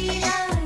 Yeah.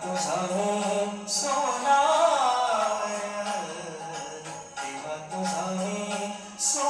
비만도사는 소나는 비만도사이 소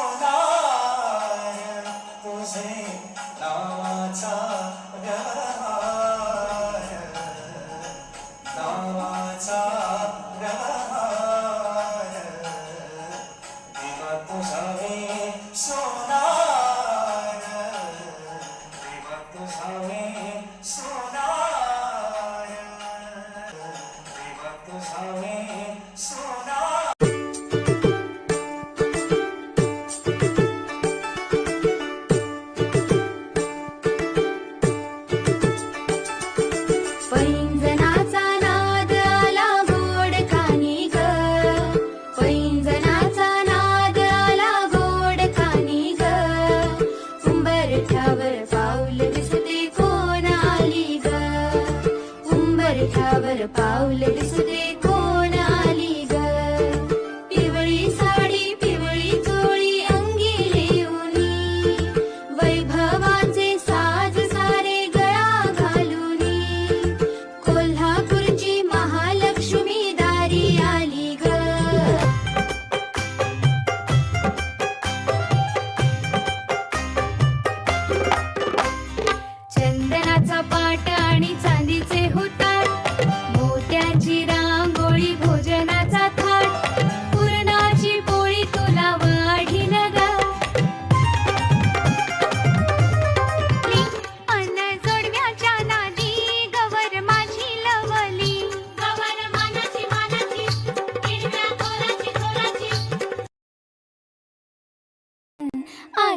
Foi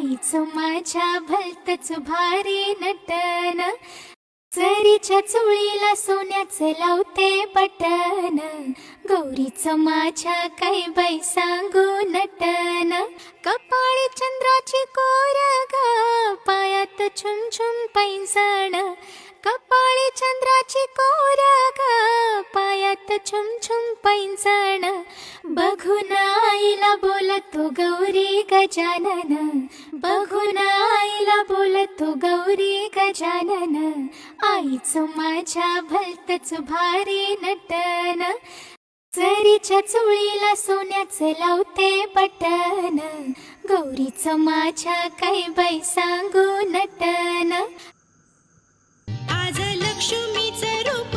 आईच माझ्या भलतच भारी नटन. सरीच्या चुळीला सोन्याचं लावते बटन. गौरीचं माझ्या काही बाई सांगू नटन. कपाळी चंद्राची कोर पायात छुम छुम पैंजण. कपाळी चंद्राची कोर पायात छुम छुम पैंजण बघून आईला बोलतो गौरी गजानन. बघून आईला बोलतो गौरी गजानन. आईचं माझ्या भलतच भारी नटन. चरीच्या चुळीला सोन्याचं लावते बटन गौरीचं माझ्या काही बाई सांगू नटन. आज लक्ष्मीचं रूप